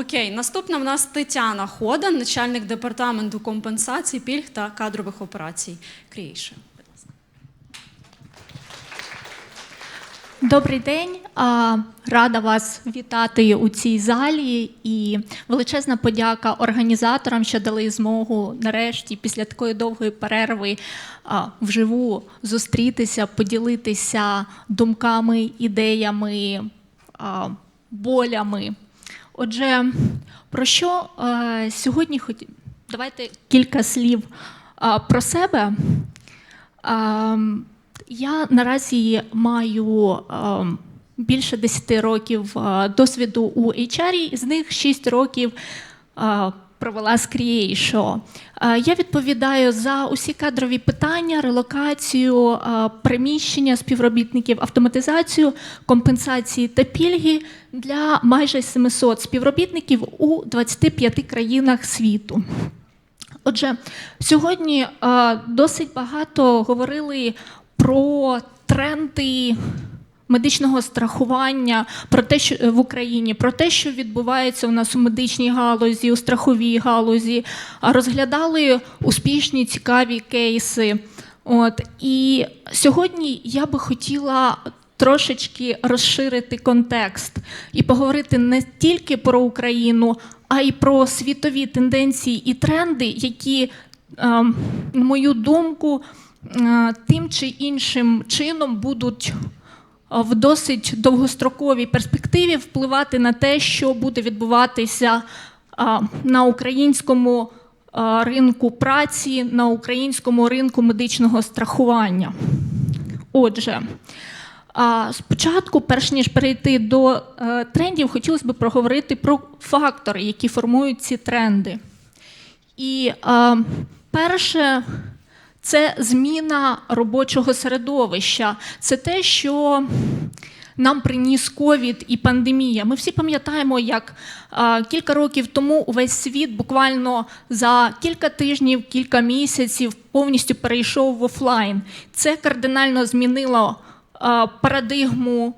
Окей, наступна в нас Тетяна Хода, начальник департаменту компенсацій, пільг та кадрових операцій. Creation. Добрий день. Рада вас вітати у цій залі і величезна подяка організаторам, що дали змогу нарешті після такої довгої перерви вживу зустрітися, поділитися думками, ідеями, болями. Отже, про що е, сьогодні хоті... Давайте кілька слів е, про себе. Е, Я наразі маю е, більше 10 років е, досвіду у HR, з них 6 років е, провела з Creation. Е, Я відповідаю за усі кадрові питання, релокацію, е, приміщення співробітників, автоматизацію, компенсації та пільги для майже 700 співробітників у 25 країнах світу. Отже, сьогодні е, досить багато говорили про тренди медичного страхування, про те, що е, в Україні, про те, що відбувається у нас у медичній галузі, у страховій галузі, розглядали успішні цікаві кейси. От і сьогодні я би хотіла трошечки розширити контекст і поговорити не тільки про Україну, а й про світові тенденції і тренди, які, ем, на мою думку, е, тим чи іншим чином будуть в досить довгостроковій перспективі впливати на те, що буде відбуватися на українському ринку праці, на українському ринку медичного страхування. Отже, спочатку, перш ніж перейти до е, трендів, хотілося б проговорити про фактори, які формують ці тренди. І перше, це зміна робочого середовища. Це те, що нам приніс ковід і пандемія. Ми всі пам'ятаємо, як е, кілька років тому увесь світ буквально за кілька тижнів, кілька місяців повністю перейшов в офлайн. Це кардинально змінило е, парадигму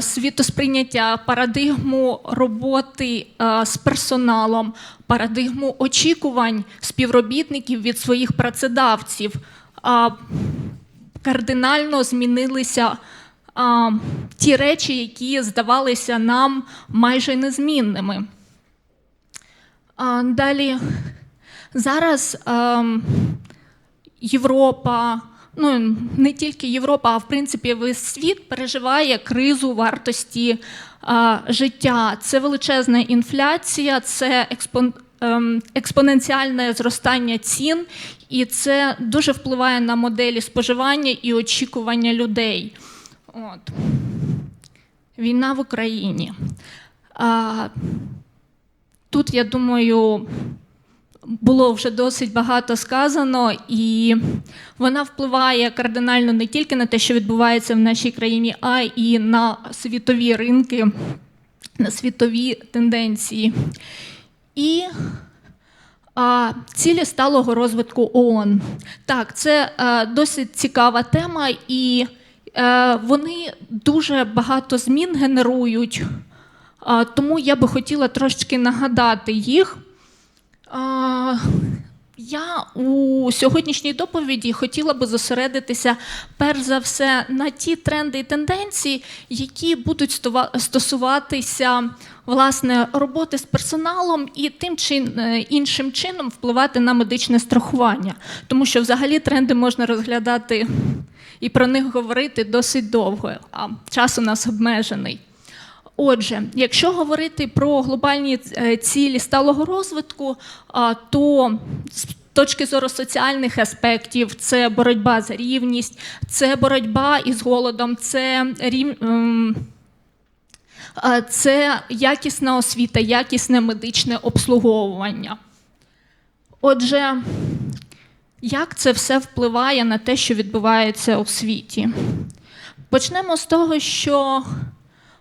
світосприйняття, парадигму роботи е, з персоналом, парадигму очікувань співробітників від своїх працедавців. Кардинально змінилися ті речі, які здавалися нам майже незмінними. Далі зараз ем, Європа, ну не тільки Європа, а в принципі весь світ переживає кризу вартості а, життя. Це величезна інфляція, це експон, ем, експоненціальне зростання цін, і це дуже впливає на моделі споживання і очікування людей. От. Війна в Україні. А, тут, я думаю, було вже досить багато сказано, і вона впливає кардинально не тільки на те, що відбувається в нашій країні, а і на світові ринки, на світові тенденції. І а, цілі сталого розвитку ООН. Так, це е, досить цікава тема, і е, вони дуже багато змін генерують. А, тому я би хотіла трошки нагадати їх. Я у сьогоднішній доповіді хотіла би зосередитися перш за все на ті тренди і тенденції, які будуть стосуватися власне роботи з персоналом і тим чи е, іншим чином впливати на медичне страхування. Тому що взагалі тренди можна розглядати і про них говорити досить довго, а час у нас обмежений. Отже, якщо говорити про глобальні е, цілі сталого розвитку, то з точки зору соціальних аспектів це боротьба за рівність, це боротьба із голодом, це рів... ем, це якісна освіта, якісне медичне обслуговування. Отже, як це все впливає на те, що відбувається у світі? Почнемо з того, що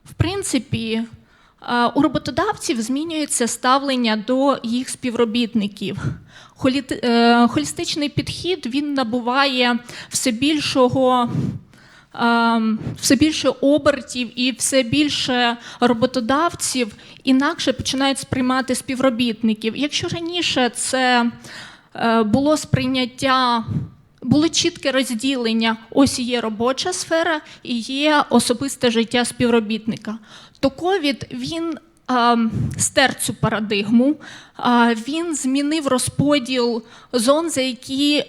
в принципі, е, у роботодавців змінюється ставлення до їх співробітників. Е, Холістичний підхід він набуває все більшого ем, все більше обертів і все більше роботодавців інакше починають сприймати співробітників. Якщо раніше це е, було сприйняття. Було чітке розділення: ось є робоча сфера і є особисте життя співробітника. То ковід він стер цю парадигму, він змінив розподіл зон, за які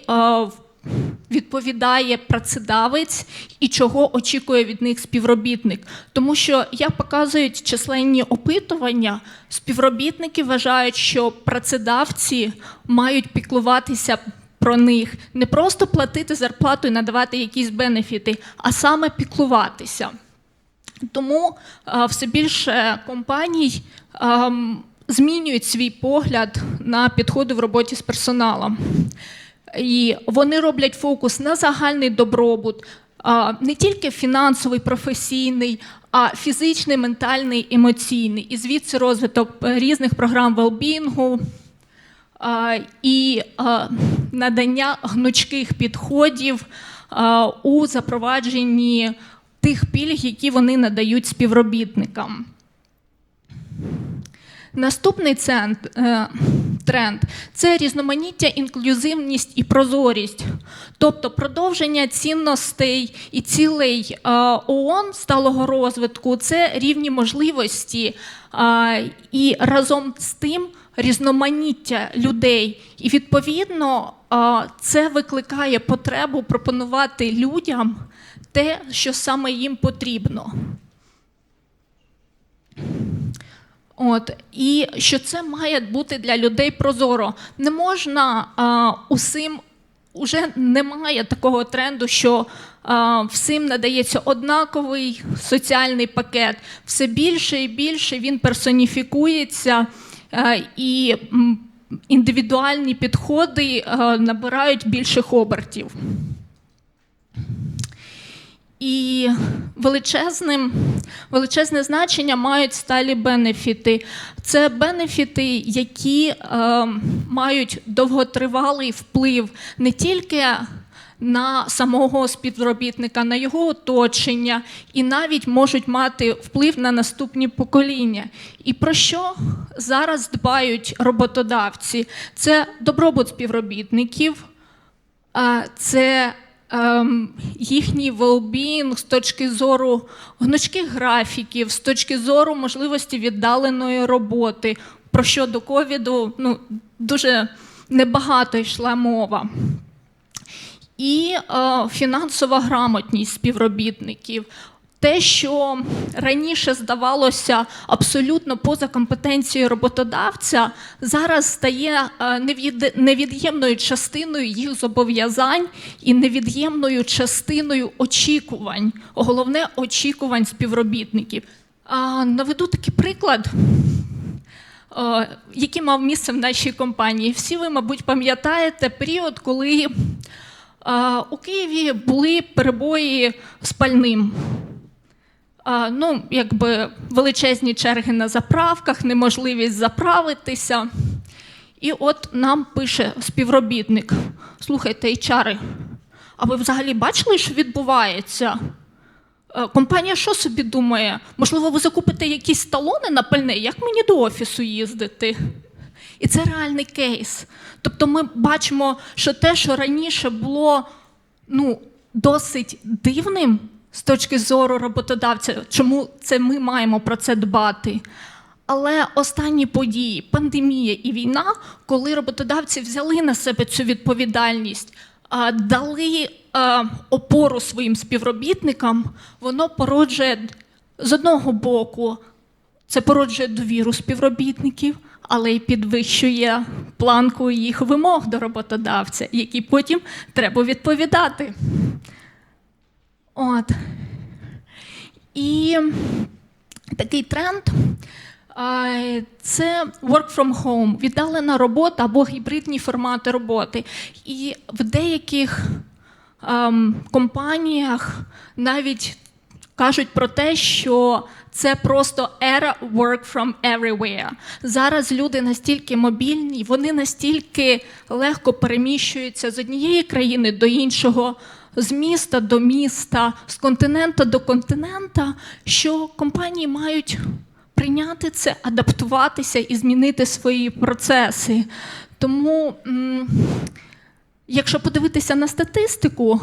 відповідає працедавець і чого очікує від них співробітник. Тому що, як показують численні опитування, співробітники вважають, що працедавці мають піклуватися про них, не просто платити зарплату і надавати якісь бенефіти, а саме піклуватися. Тому а, все більше компаній ам, змінюють свій погляд на підходи в роботі з персоналом. І вони роблять фокус на загальний добробут, а, не тільки фінансовий, професійний, а фізичний, ментальний, емоційний. І звідси розвиток е, різних програм велбінгу і надання гнучких підходів у запровадженні тих пільг, які вони надають співробітникам. Наступний е, тренд це різноманіття, інклюзивність і прозорість, тобто продовження цінностей і цілей е, ООН сталого розвитку це рівні можливості е, і разом з тим різноманіття людей. І відповідно е, це викликає потребу пропонувати людям те, що саме їм потрібно. От і що це має бути для людей прозоро. Не можна а, усім, уже немає такого тренду, що а, всім надається однаковий соціальний пакет. Все більше і більше він персоніфікується, а, і м, індивідуальні підходи набирають більших обертів. І величезним, величезне значення мають сталі бенефіти. Це бенефіти, які е, мають довготривалий вплив не тільки на самого співробітника, на його оточення, і навіть можуть мати вплив на наступні покоління. І про що зараз дбають роботодавці? Це добробут співробітників, це ем, їхній well-being з точки зору гнучких графіків, з точки зору можливості віддаленої роботи, про що до ковіду ну, дуже небагато йшла мова. І е, фінансова грамотність співробітників. Те, що раніше здавалося абсолютно поза компетенцією роботодавця, зараз стає е, невід'ємною частиною їх зобов'язань і невід'ємною частиною очікувань, головне очікувань співробітників. Наведу такий приклад, е, який мав місце в нашій компанії. Всі ви, мабуть, пам'ятаєте період, коли у Києві були перебої з пальним. Ну, якби величезні черги на заправках, неможливість заправитися. І от нам пише співробітник: слухайте, HR, а ви взагалі бачили, що відбувається? Е, Компанія що собі думає? Можливо, ви закупите якісь талони на пальне, як мені до офісу їздити? І це реальний кейс. Тобто ми бачимо, що те, що раніше було ну, досить дивним з точки зору роботодавця, чому це ми маємо про це дбати. Але останні події, пандемія і війна, коли роботодавці взяли на себе цю відповідальність, дали опору своїм співробітникам, воно породжує з одного боку це породжує довіру співробітників, але й підвищує планку їх вимог до роботодавця, які потім треба відповідати. От. І такий тренд це work from home, віддалена робота або гібридні формати роботи. І в деяких ем, компаніях навіть кажуть про те, що це просто era work from everywhere. Зараз люди настільки мобільні, вони настільки легко переміщуються з однієї країни до іншого з міста до міста, з континента до континента, що компанії мають прийняти це, адаптуватися і змінити свої процеси. Тому, якщо подивитися на статистику,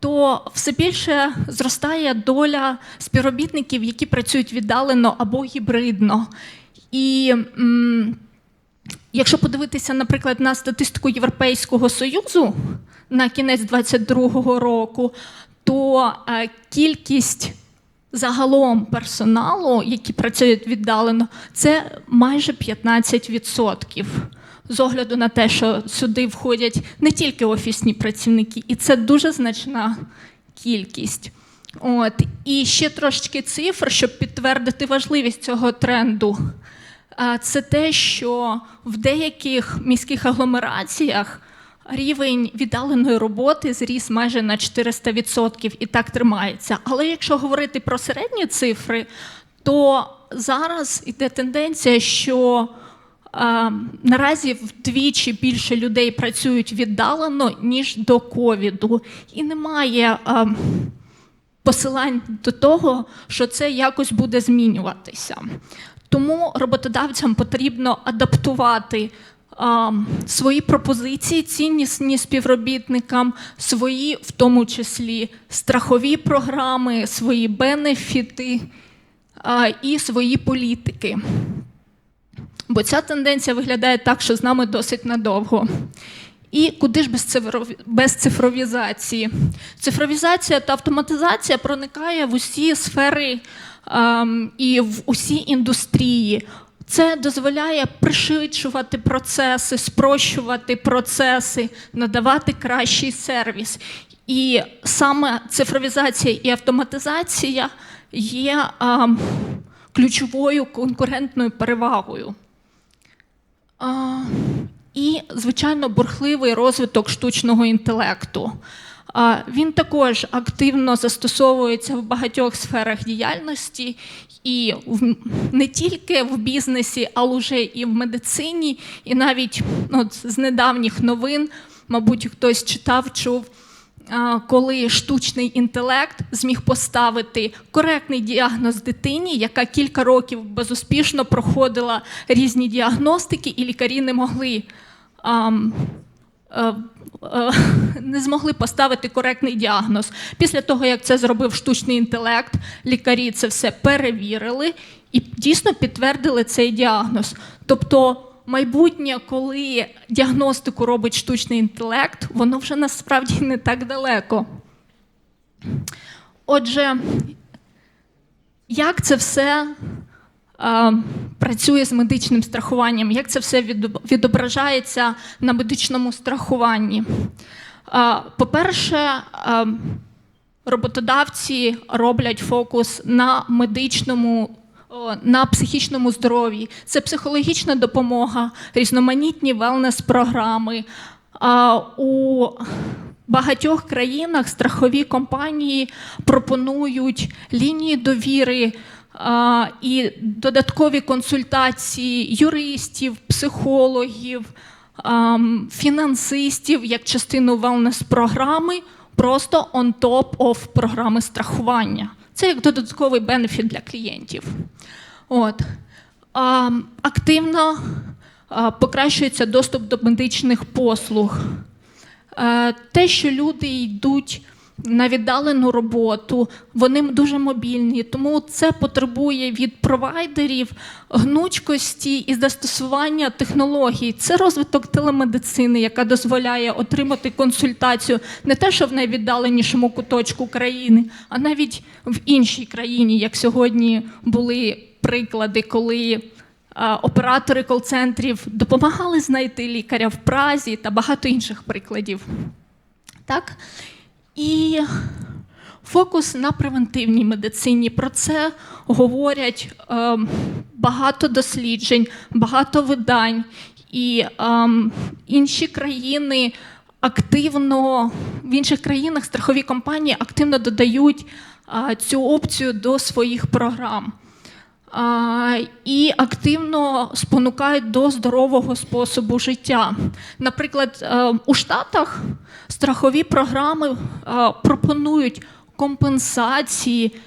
то все більше зростає доля співробітників, які працюють віддалено або гібридно. І м, якщо подивитися, наприклад, на статистику Європейського Союзу на кінець 2022 року, то е, кількість загалом персоналу, які працюють віддалено, це майже 15%. З огляду на те, що сюди входять не тільки офісні працівники, і це дуже значна кількість. От. І ще трошечки цифр, щоб підтвердити важливість цього тренду. Це те, що в деяких міських агломераціях рівень віддаленої роботи зріс майже на 400% і так тримається. Але якщо говорити про середні цифри, то зараз іде тенденція, що наразі вдвічі більше людей працюють віддалено, ніж до ковіду. І немає посилань до того, що це якось буде змінюватися. Тому роботодавцям потрібно адаптувати свої пропозиції, ціннісні співробітникам, свої, в тому числі, страхові програми, свої бенефіти і свої політики. Бо ця тенденція виглядає так, що з нами досить надовго. І куди ж без цифрові- без цифровізації? Цифровізація та автоматизація проникає в усі сфери ем, і в усі індустрії. Це дозволяє пришвидшувати процеси, спрощувати процеси, надавати кращий сервіс. І саме цифровізація і автоматизація є ем, ключовою конкурентною перевагою. І, звичайно, бурхливий розвиток штучного інтелекту. Він також активно застосовується в багатьох сферах діяльності, і не тільки в бізнесі, але вже і в медицині, і навіть от, з недавніх новин, мабуть, хтось читав, чув. А, Коли штучний інтелект зміг поставити коректний діагноз дитині, яка кілька років безуспішно проходила різні діагностики, і лікарі не могли ам, е, е, не змогли поставити коректний діагноз. Після того, як це зробив штучний інтелект, лікарі це все перевірили і дійсно підтвердили цей діагноз. Тобто, майбутнє, коли діагностику робить штучний інтелект, воно вже насправді не так далеко. Отже, як це все е, працює з медичним страхуванням, як це все відображається на медичному страхуванні? Е, по-перше, е, роботодавці роблять фокус на медичному. На психічному здоров'ї це психологічна допомога, різноманітні велнес-програми. У багатьох країнах страхові компанії пропонують лінії довіри і додаткові консультації юристів, психологів, фінансистів як частину велнес-програми, просто on top of програми страхування. Це як додатковий бенефіт для клієнтів. От. А, активно покращується доступ до медичних послуг. Е, Те, що люди йдуть на віддалену роботу, вони дуже мобільні, тому це потребує від провайдерів гнучкості і застосування технологій. Це розвиток телемедицини, яка дозволяє отримати консультацію не те, що в найвіддаленішому куточку країни, а навіть в іншій країні, як сьогодні були приклади, коли. Оператори кол-центрів допомагали знайти лікаря в Празі та багато інших прикладів. Так? І фокус на превентивній медицині. Про це говорять е, багато досліджень, багато видань. І е, інші країни активно в інших країнах страхові компанії активно додають е, цю опцію до своїх програм. І активно спонукають до здорового способу життя. Наприклад, е, у Штатах страхові програми е, пропонують компенсації.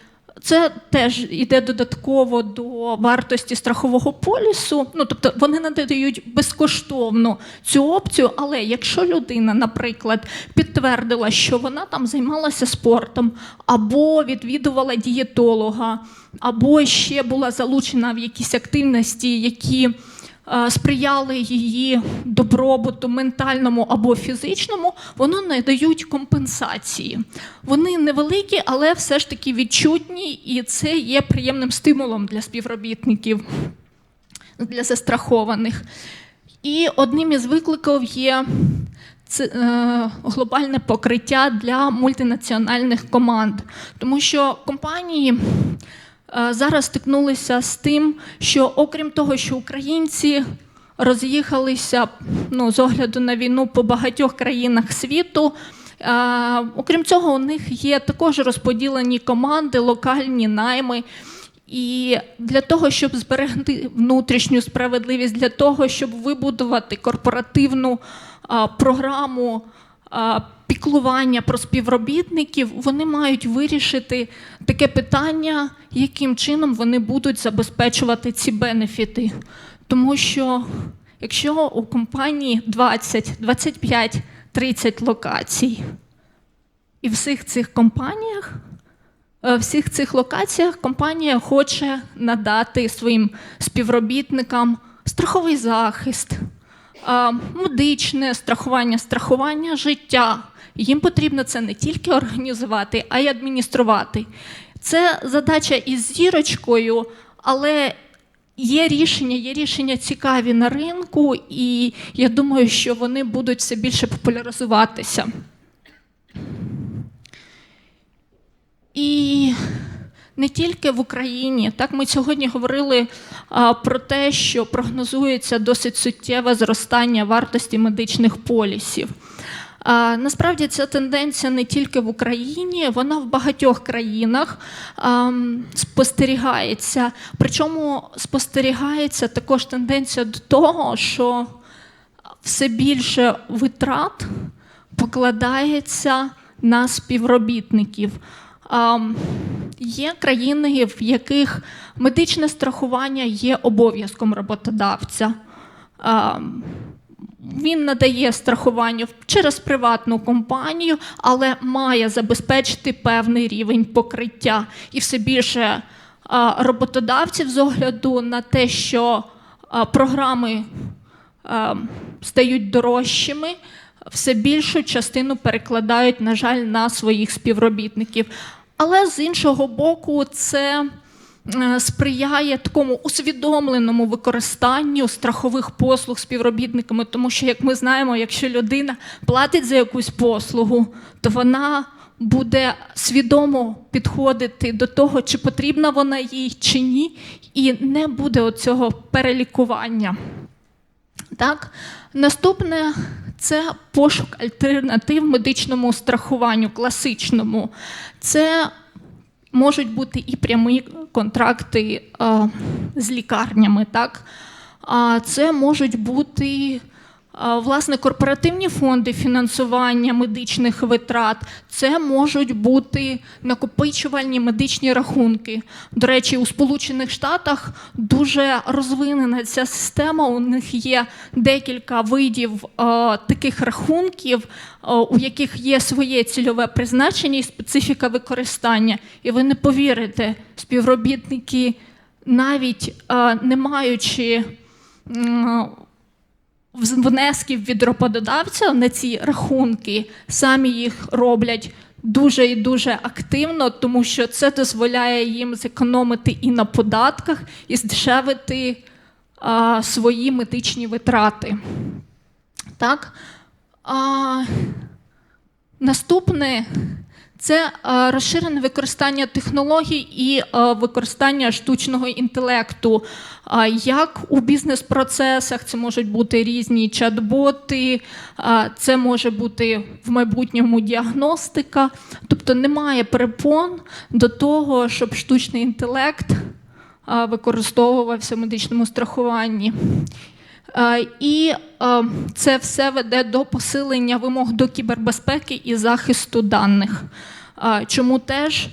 Це теж йде додатково до вартості страхового полісу. Ну тобто вони надають безкоштовно цю опцію. Але якщо людина, наприклад, підтвердила, що вона там займалася спортом, або відвідувала дієтолога, або ще була залучена в якісь активності, які сприяли її добробуту ментальному або фізичному, воно надають компенсації. Вони невеликі, але все ж таки відчутні, і це є приємним стимулом для співробітників, для застрахованих. І одним із викликів є це, е, глобальне покриття для мультинаціональних команд, тому що компанії е, зараз стикнулися з тим, що окрім того, що українці роз'їхалися ну, з огляду на війну по багатьох країнах світу. е, Окрім цього, у них є також розподілені команди, локальні найми. І для того, щоб зберегти внутрішню справедливість, для того, щоб вибудувати корпоративну програму піклування про співробітників, вони мають вирішити таке питання, яким чином вони будуть забезпечувати ці бенефіти. Тому що якщо у компанії 20, 25, 30 локацій, і в всіх цих компаніях Е, всіх цих локаціях компанія хоче надати своїм співробітникам страховий захист, е, медичне страхування, страхування життя. Їм потрібно це не тільки організувати, а й адмініструвати. Це задача із зірочкою, але є рішення, є рішення цікаві на ринку, і я думаю, що вони будуть все більше популяризуватися. І не тільки в Україні. Так, ми сьогодні говорили а, про те, що прогнозується досить суттєве зростання вартості медичних полісів. Насправді ця тенденція не тільки в Україні, вона в багатьох країнах спостерігається. Причому спостерігається також тенденція до того, що все більше витрат покладається на співробітників. Є країни, в яких медичне страхування є обов'язком роботодавця. Він надає страхування через приватну компанію, але має забезпечити певний рівень покриття. І все більше роботодавців з огляду на те, що програми стають дорожчими, все більшу частину перекладають, на жаль, на своїх співробітників. Але з іншого боку, це е, сприяє такому усвідомленому використанню страхових послуг співробітниками, тому що, як ми знаємо, якщо людина платить за якусь послугу, то вона буде свідомо підходити до того, чи потрібна вона їй чи ні, і не буде оцього перелікування. Так? Наступне це пошук альтернатив медичному страхуванню класичному. Це можуть бути і прямі контракти е, з лікарнями. Так? А це можуть бути власне корпоративні фонди фінансування медичних витрат. Це можуть бути накопичувальні медичні рахунки. До речі, у Сполучених Штатах дуже розвинена ця система. У них є декілька видів таких рахунків, у яких є своє цільове призначення і специфіка використання. І ви не повірите, співробітники, навіть не маючи внесків від роботодавця на ці рахунки, самі їх роблять дуже і дуже активно, тому що це дозволяє їм зекономити і на податках, і здешевити а, свої медичні витрати. Так? А, наступне це е, розширене використання технологій і е, використання штучного інтелекту. Як у бізнес-процесах це можуть бути різні чат-боти, це може бути в майбутньому діагностика. Тобто немає перепон до того, щоб штучний інтелект використовувався в медичному страхуванні. Е, І е, це все веде до посилення вимог до кібербезпеки і захисту даних, Е, чому теж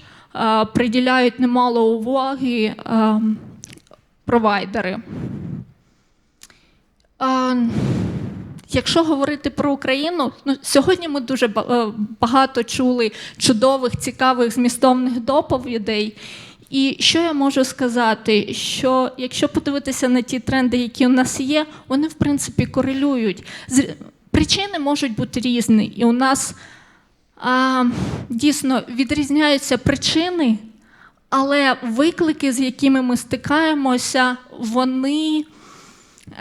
приділяють немало уваги провайдери. Якщо говорити про Україну, ну сьогодні ми дуже багато чули чудових, цікавих, змістовних доповідей. І що я можу сказати? Що якщо подивитися на ті тренди, які у нас є, вони в принципі корелюють. Причини можуть бути різні, і у нас а, дійсно відрізняються причини, але виклики, з якими ми стикаємося, вони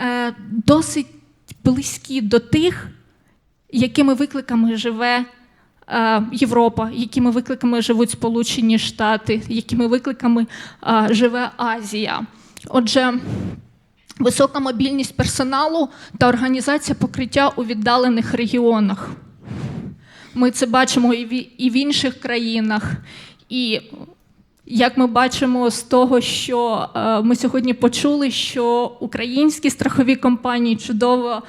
е, досить близькі до тих, якими викликами живе Європа, якими викликами живуть Сполучені Штати, якими викликами е, живе Азія. Отже, висока мобільність персоналу та організація покриття у віддалених регіонах. Ми це бачимо і в, інших країнах. І як ми бачимо з того, що е, ми сьогодні почули, що українські страхові компанії чудово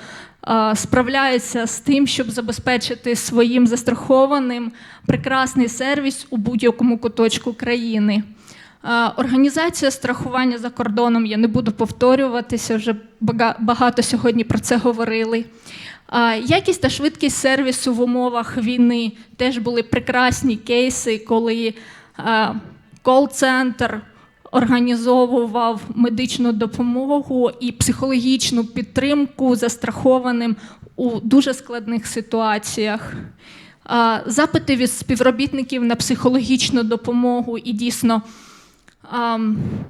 справляються з тим, щоб забезпечити своїм застрахованим прекрасний сервіс у будь-якому куточку країни. Організація страхування за кордоном, я не буду повторюватися, вже багато сьогодні про це говорили. Якість та швидкість сервісу в умовах війни теж були прекрасні кейси, коли кол-центр організовував медичну допомогу і психологічну підтримку застрахованим у дуже складних ситуаціях. Запити від співробітників на психологічну допомогу і дійсно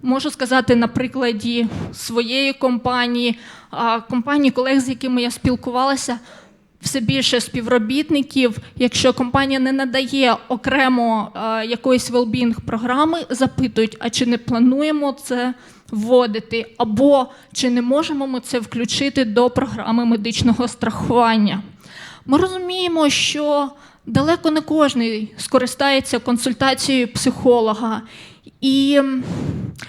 можу сказати на прикладі своєї компанії, компанії колег, з якими я спілкувалася, все більше співробітників. Якщо компанія не надає окремо е, якоїсь well-being програми, запитують, а чи не плануємо це вводити, або чи не можемо ми це включити до програми медичного страхування. Ми розуміємо, що далеко не кожен скористається консультацією психолога. І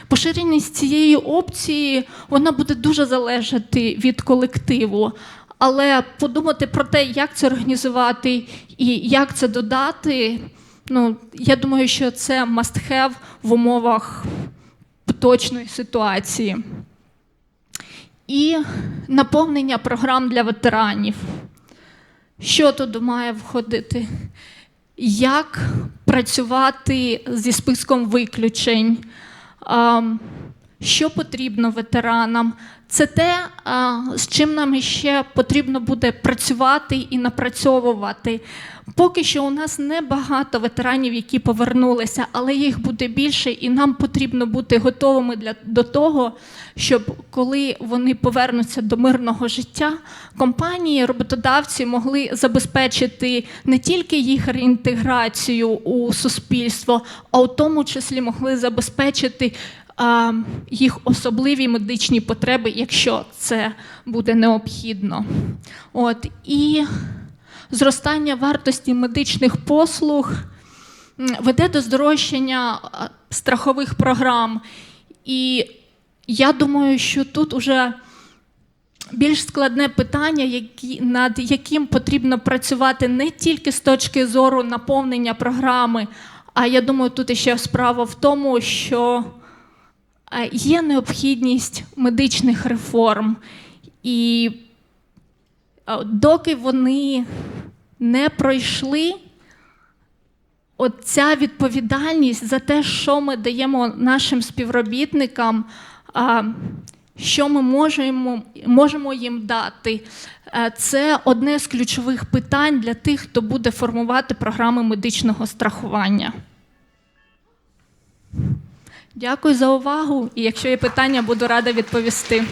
поширеність цієї опції вона буде дуже залежати від колективу. Але подумати про те, як це організувати і як це додати, ну я думаю, що це must have в умовах поточної ситуації. І наповнення програм для ветеранів. Що туди має входити? Як працювати зі списком виключень? Що потрібно ветеранам? Це те, з чим нам ще потрібно буде працювати і напрацьовувати. Поки що у нас небагато ветеранів, які повернулися, але їх буде більше, і нам потрібно бути готовими для, до того, щоб коли вони повернуться до мирного життя, компанії, роботодавці могли забезпечити не тільки їх реінтеграцію у суспільство, а у тому числі могли забезпечити їх особливі медичні потреби, якщо це буде необхідно. От і зростання вартості медичних послуг веде до здорожчання страхових програм. І я думаю, що тут уже більш складне питання, над яким потрібно працювати не тільки з точки зору наповнення програми, а я думаю, тут ще справа в тому, що є необхідність медичних реформ. І доки вони не пройшли, от ця відповідальність за те, що ми даємо нашим співробітникам, що ми можемо, можемо їм дати, е, це одне з ключових питань для тих, хто буде формувати програми медичного страхування. Дякую за увагу. І якщо є питання, буду рада відповісти.